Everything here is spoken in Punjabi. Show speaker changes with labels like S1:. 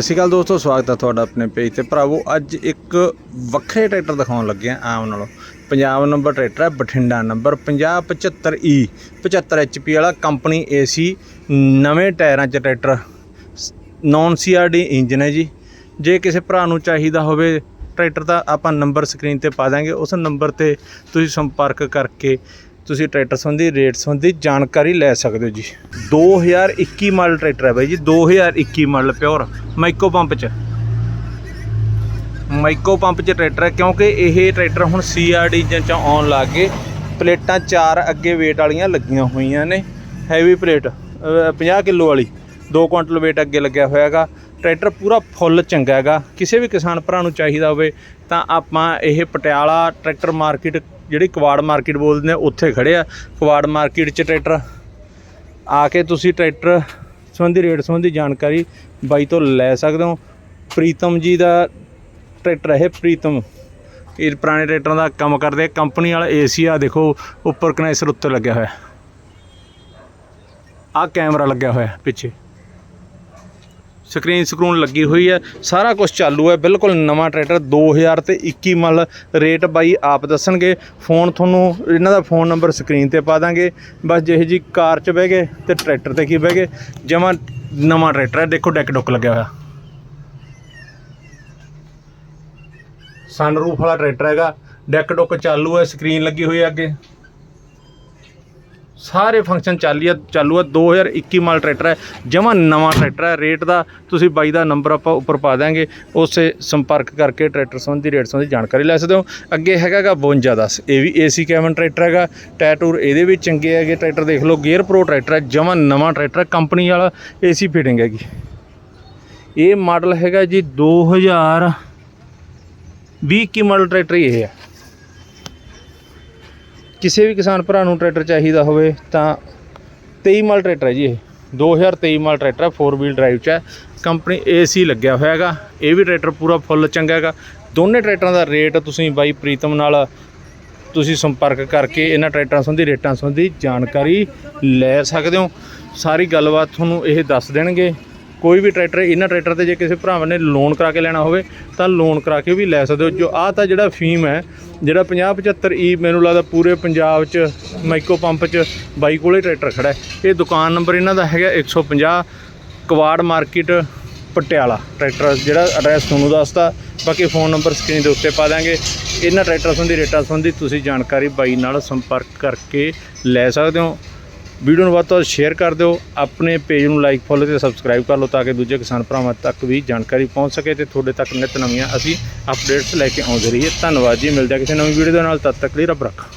S1: ਸਤਿ ਸ਼੍ਰੀ ਅਕਾਲ ਦੋਸਤੋ, ਸਵਾਗਤ ਹੈ ਤੁਹਾਡਾ ਆਪਣੇ ਪੇਜ ਤੇ। ਭਰਾਵੋ, ਅੱਜ ਇੱਕ ਵੱਖਰੇ ਟਰੈਕਟਰ ਦਿਖਾਉਣ ਲੱਗੇ ਆ, ਆਮ ਨਾਲੋਂ। ਪੰਜਾਬ ਨੰਬਰ ਟਰੈਕਟਰ ਹੈ, ਬਠਿੰਡਾ ਨੰਬਰ 5075E 75 HP ਵਾਲਾ ਕੰਪਨੀ AC ਨਵੇਂ ਟਾਇਰਾਂ 'ਚ ਟਰੈਕਟਰ। ਨੌਨ ਸੀਆਰਡੀ ਇੰਜਨ ਹੈ ਜੀ। ਜੇ ਕਿਸੇ ਭਰਾ ਨੂੰ ਚਾਹੀਦਾ ਹੋਵੇ ਟਰੈਕਟਰ ਦਾ ਆਪਾਂ ਨੰਬਰ ਸਕਰੀਨ ਤੇ ਪਾ ਦਾਂਗੇ। ਉਸ ਨੰਬਰ ਤੇ ਤੁਸੀਂ ਸੰਪਰਕ ਕਰਕੇ ਤੁਸੀਂ ਟਰੈਕਟਰ ਸੰਬੰਧੀ, ਰੇਟ ਸੰਬੰਧੀ ਜਾਣਕਾਰੀ ਲੈ ਸਕਦੇ ਹੋ ਜੀ। 2021 ਮਾਡਲ ਟਰੈਕਟਰ ਹੈ ਬਾਈ ਜੀ 2021 ਮਾਡਲ ਪਿਓਰ ਮਾਈਕੋ ਪੰਪ ਚ। ਮਾਈਕੋ ਪੰਪ ਚ ਟਰੈਕਟਰ ਹੈ, ਕਿਉਂਕਿ ਇਹ ਟਰੈਕਟਰ ਹੁਣ ਸੀਆਰਡੀ ਇੰਜਨ ਚ ਆਉਣ ਲੱਗ ਗਏ। ਪਲੇਟਾਂ ਚਾਰ ਅੱਗੇ weight ਵਾਲੀਆਂ ਲੱਗੀਆਂ ਹੋਈਆਂ ਨੇ ਹੈਵੀ ਪਲੇਟ 50 ਕਿਲੋ ਵਾਲੀ 2 ਕੁਇੰਟਲ weight ਅੱਗੇ ਲੱਗਿਆ ਹੋਇਆ ਹੈਗਾ। ਟਰੈਕਟਰ ਪੂਰਾ ਫੁੱਲ ਚੰਗਾ ਹੈਗਾ। ਕਿਸੇ ਵੀ ਕਿਸਾਨ ਭਰਾ ਨੂੰ ਚਾਹੀਦਾ ਹੋਵੇ, ਤਾਂ ਆਪਾਂ ਇਹ ਪਟਿਆਲਾ ਟਰੈਕਟਰ ਮਾਰਕੀਟ ਜਿਹੜੀ ਕਵਾੜ ਮਾਰਕੀਟ ਬੋਲਦੇ ਨੇ, ਉੱਥੇ ਖੜੇ ਆ। ਕਵਾੜ ਮਾਰਕੀਟ 'ਚ ਟਰੈਕਟਰ ਆ ਕੇ ਤੁਸੀਂ ਟਰੈਕਟਰ ਸੰਬੰਧੀ ਰੇਟ ਸੰਬੰਧੀ ਜਾਣਕਾਰੀ ਬਾਈ ਤੋਂ ਲੈ ਸਕਦੇ ਹੋ। ਪ੍ਰੀਤਮ ਜੀ ਦਾ ਟਰੈਕਟਰ ਹੈ ਇਹ, ਪ੍ਰੀਤਮ। ਇਹ ਪੁਰਾਣੇ ਟਰੈਕਟਰਾਂ ਦਾ ਕੰਮ ਕਰਦੇ ਕੰਪਨੀ ਵਾਲਾ ਏਸੀ ਆ, ਦੇਖੋ, ਉੱਪਰ ਕਨੈਸਰ ਉੱਤੇ ਲੱਗਿਆ ਹੋਇਆ। ਆ ਕੈਮਰਾ ਲੱਗਿਆ ਹੋਇਆ ਪਿੱਛੇ। ਸਕਰੀਨ ਸਕਰੂਨ ਲੱਗੀ ਹੋਈ ਹੈ। ਸਾਰਾ ਕੁਝ ਚਾਲੂ ਹੈ। ਬਿਲਕੁਲ ਨਵਾਂ ਟਰੈਕਟਰ 2000 ਤੇ 21 ਮਲ ਰੇਟ ਬਾਈ ਆਪ ਦੱਸਣਗੇ। ਫੋਨ ਤੁਹਾਨੂੰ ਇਹਨਾਂ ਦਾ ਫੋਨ ਨੰਬਰ ਸਕਰੀਨ ਤੇ ਪਾ ਦਾਂਗੇ। ਬਸ ਜਿਹੇ ਜੀ ਕਾਰ 'ਚ ਬਹਿ ਗਏ ਤੇ ਟਰੈਕਟਰ ਤੇ ਕੀ ਬਹਿ ਗਏ। ਜਮਾ ਨਵਾਂ ਟਰੈਕਟਰ ਹੈ। ਦੇਖੋ ਡੈਕ ਡੁੱਕ ਲੱਗਿਆ ਹੋਇਆ। ਸਨਰੂਫ ਵਾਲਾ ਟਰੈਕਟਰ ਹੈਗਾ। ਡੈਕ ਡੁੱਕ ਚਾਲੂ ਹੈ। ਸਕਰੀਨ ਲੱਗੀ ਹੋਈ ਹੈ ਅੱਗੇ। ਸਾਰੇ ਫੰਕਸ਼ਨ ਚਾਲੀ ਆ, ਚਾਲੂ ਆ। 2021 ਮਾਲ ਟਰੈਕਟਰ ਹੈ, ਜਮਾ ਨਵਾਂ ਟਰੈਕਟਰ ਹੈ। ਰੇਟ ਦਾ ਤੁਸੀਂ ਬਾਈ ਦਾ ਨੰਬਰ ਆਪਾਂ ਉੱਪਰ ਪਾ ਦਾਂਗੇ ਉਸੇ ਸੰਪਰਕ ਕਰਕੇ ਟਰੈਕਟਰ ਸੰਬੰਧੀ ਰੇਟ ਸੰਬੰਧੀ ਜਾਣਕਾਰੀ ਲੈ ਸਕਦੇ ਹੋ। ਅੱਗੇ ਹੈਗਾਗਾ 5210 ਇਹ ਵੀ ਏਸੀ ਕੈਬਨ ਟਰੈਕਟਰ ਹੈਗਾ। ਟੈਟੂਰ ਇਹਦੇ ਵੀ ਚੰਗੇ ਹੈਗੇ ਟਰੈਕਟਰ, ਦੇਖ ਲਓ ਗੇਅਰ ਪ੍ਰੋ ਟਰੈਕਟਰ ਹੈ, ਜਮਾ ਨਵਾਂ ਟਰੈਕਟਰ ਕੰਪਨੀ ਵਾਲਾ ਏਸੀ ਫਿਟਿੰਗ ਹੈਗੀ। ਇਹ ਮਾਡਲ ਹੈਗਾ ਜੀ 2000 20 ਕੀ ਮਾਡਲ ਟਰੈਕਟਰ ਹੀ ਇਹ ਹੈ। ਕਿਸੇ ਵੀ ਕਿਸਾਨ ਭਰਾ ਨੂੰ ਟਰੈਕਟਰ ਚਾਹੀਦਾ ਹੋਵੇ ਤਾਂ 23 ਮਾਲ ਟਰੈਕਟਰ ਹੈ ਜੀ ਇਹ। 2023 ਮਾਲ ਟਰੈਕਟਰ ਹੈ 4 ਵੀਲ ਡਰਾਈਵ 'ਚ ਹੈ। ਕੰਪਨੀ ਏਸੀ ਲੱਗਿਆ ਹੋਇਆ ਹੈਗਾ। ਇਹ ਵੀ ਟਰੈਕਟਰ ਪੂਰਾ ਫੁੱਲ ਚੰਗਾ ਹੈਗਾ। ਦੋਨੇ ਟਰੈਕਟਰਾਂ ਦਾ ਰੇਟ ਤੁਸੀਂ ਬਾਈ ਪ੍ਰੀਤਮ ਨਾਲ ਤੁਸੀਂ ਸੰਪਰਕ ਕਰਕੇ ਇਹਨਾਂ ਟਰੈਕਟਰਾਂ ਸੰਬੰਧੀ ਰੇਟਾਂ ਸੰਬੰਧੀ ਜਾਣਕਾਰੀ ਲੈ ਸਕਦੇ ਹੋ। ਸਾਰੀ ਗੱਲਬਾਤ ਤੁਹਾਨੂੰ ਇਹ ਦੱਸ ਦੇਣਗੇ। ਕੋਈ ਵੀ ਟਰੈਕਟਰ, ਇਹਨਾਂ ਟਰੈਕਟਰ ਤੇ ਜੇ ਕਿਸੇ ਭਰਾਵਾਂ ਨੇ ਲੋਨ ਕਰਾ ਕੇ ਲੈਣਾ ਹੋਵੇ, ਤਾਂ ਲੋਨ ਕਰਾ ਕੇ ਵੀ ਲੈ ਸਕਦੇ ਹੋ। ਜੋ ਆਹ ਤਾਂ ਜਿਹੜਾ ਫੀਮ ਹੈ, ਜਿਹੜਾ 50 75 ਈ ਮੈਨੂੰ ਲੱਗਦਾ ਪੂਰੇ ਪੰਜਾਬ 'ਚ ਮਾਈਕੋ ਪੰਪ 'ਚ ਬਾਈ ਕੋਲੇ ਟਰੈਕਟਰ ਖੜਾ ਹੈ। ਇਹ ਦੁਕਾਨ ਨੰਬਰ ਇਹਨਾਂ ਦਾ ਹੈਗਾ 150 ਕਵਾੜ ਮਾਰਕੀਟ ਪਟਿਆਲਾ ਟਰੈਕਟਰ, ਜਿਹੜਾ ਐਡਰੈਸ ਤੁਹਾਨੂੰ ਦੱਸਤਾ। ਬਾਕੀ ਫੋਨ ਨੰਬਰ ਸਕਰੀਨ ਦੇ ਉੱਤੇ ਪਾ ਦਾਂਗੇ ਇਹਨਾਂ ਟਰੈਕਟਰ ਸੰਬੰਧੀ ਰੇਟਾਂ ਸੰਬੰਧੀ ਤੁਸੀਂ ਜਾਣਕਾਰੀ ਬਾਈ ਨਾਲ ਸੰਪਰਕ ਕਰਕੇ ਲੈ ਸਕਦੇ ਹੋ। ਵੀਡੀਓ ਨੂੰ ਵੱਧ ਤੋਂ ਵੱਧ ਸ਼ੇਅਰ ਕਰ ਦਿਓ, ਆਪਣੇ ਪੇਜ ਨੂੰ ਲਾਈਕ ਫੋਲੋ ਤੇ ਸਬਸਕ੍ਰਾਈਬ ਕਰ ਲਓ ਤਾਂ ਕਿ ਦੂਜੇ ਕਿਸਾਨ ਭਰਾਵਾਂ ਤੱਕ ਵੀ ਜਾਣਕਾਰੀ ਪਹੁੰਚ ਸਕੇ ਤੇ ਤੁਹਾਡੇ ਤੱਕ ਨਿਤ ਨਵੀਆਂ ਅਸੀਂ ਅਪਡੇਟਸ ਲੈ ਕੇ ਆਉਂਦੇ ਰਹੀਏ। ਧੰਨਵਾਦ ਜੀ, ਮਿਲਦੇ ਹਾਂ ਕਿਸੇ ਨਵੀਂ ਵੀਡੀਓ ਦੇ ਨਾਲ, ਤਦ ਤੱਕ ਲਈ ਰੱਬ ਰੱਖਾ।